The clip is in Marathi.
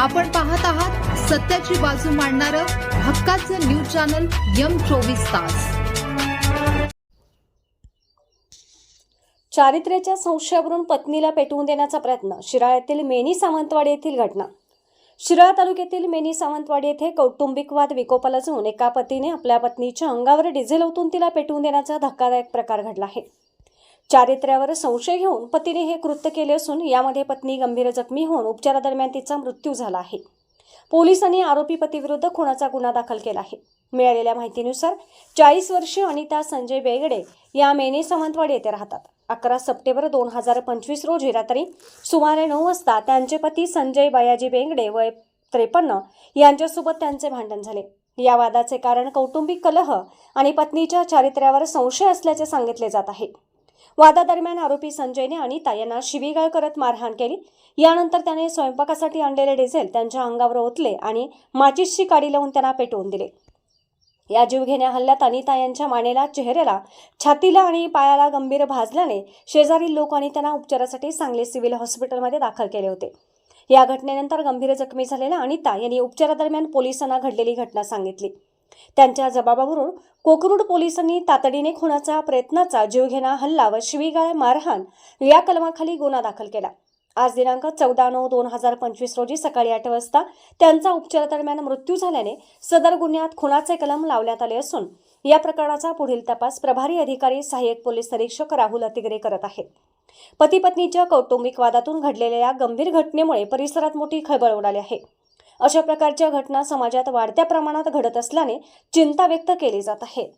आपण पाहत आहात सत्याची बाजू मांडणारं हक्काचं न्यूज चॅनल यम चोवीस तास. चारित्र्याच्या संशयावरून पत्नीला पेटवून देण्याचा प्रयत्न शिराळ्यातील मेनी सावंतवाडी येथील घटना. शिराळा तालुक्यातील मेनी सावंतवाडी येथे कौटुंबिक वाद विकोपाला जाऊन एका पतीने आपल्या पत्नीच्या अंगावर डिझेल ओतून तिला पेटवून देण्याचा धक्कादायक प्रकार घडला आहे. चारित्र्यावर संशय घेऊन पतीने हे कृत्य केले असून यामध्ये पत्नी गंभीर जखमी होऊन उपचारादरम्यान तिचा मृत्यू झाला आहे. पोलिसांनी आरोपी पतीविरुद्ध खुनाचा गुन्हा दाखल केला आहे. मिळालेल्या माहितीनुसार चाळीस वर्षीय अनिता संजय बेगडे या मेने सावंतवाडी येथे राहतात. अकरा सप्टेंबर दोन हजार पंचवीस रोजी रात्री सुमारे नऊ वाजता त्यांचे पती संजय बयाजी बेंगडे वय त्रेपन्न यांच्यासोबत त्यांचे भांडण झाले. या वादाचे कारण कौटुंबिक कलह आणि पत्नीच्या चारित्र्यावर संशय असल्याचे सांगितले जात आहे. वादादरम्यान आरोपी संजयने अनिता यांना शिवीगाळ करत मारहाण केली. यानंतर त्याने स्वयंपाकासाठी आणलेले डिझेल त्यांच्या अंगावर ओतले आणि माचीसची काडी लावून त्यांना पेटवून दिले. या जीवघेण्या हल्ल्यात अनिता यांच्या मानेला चेहऱ्याला छातीला आणि पायाला गंभीर भाजल्याने शेजारील लोक आणि त्यांना उपचारासाठी सांगली सिव्हिल हॉस्पिटलमध्ये दाखल केले होते. या घटनेनंतर गंभीर जखमी झालेल्या अनिता यांनी उपचारादरम्यान पोलिसांना घडलेली घटना सांगितली. त्यांच्या जबाबावरून कोकरूड पोलिसांनी तातडीने खुनाचा प्रयत्नाचा जीवघेणा हल्ला व शिवीगाळ मारहाण या कलमाखाली गुन्हा दाखल केला. आज दिनांक चौदा नऊ दोन हजार पंचवीस रोजी सकाळी आठ वाजता त्यांचा उपचारादरम्यान मृत्यू झाल्याने सदर गुन्ह्यात खुनाचे कलम लावण्यात आले असून या प्रकरणाचा पुढील तपास प्रभारी अधिकारी सहाय्यक पोलीस निरीक्षक राहुल अतिगरे करत आहेत. पती पत्नीच्या कौटुंबिक वादातून घडलेल्या या गंभीर घटनेमुळे परिसरात मोठी खळबळ उडाली आहे. अशा प्रकारच्या घटना समाजात वाढत्या प्रमाणात घडत असल्याने चिंता व्यक्त केली जात आहे.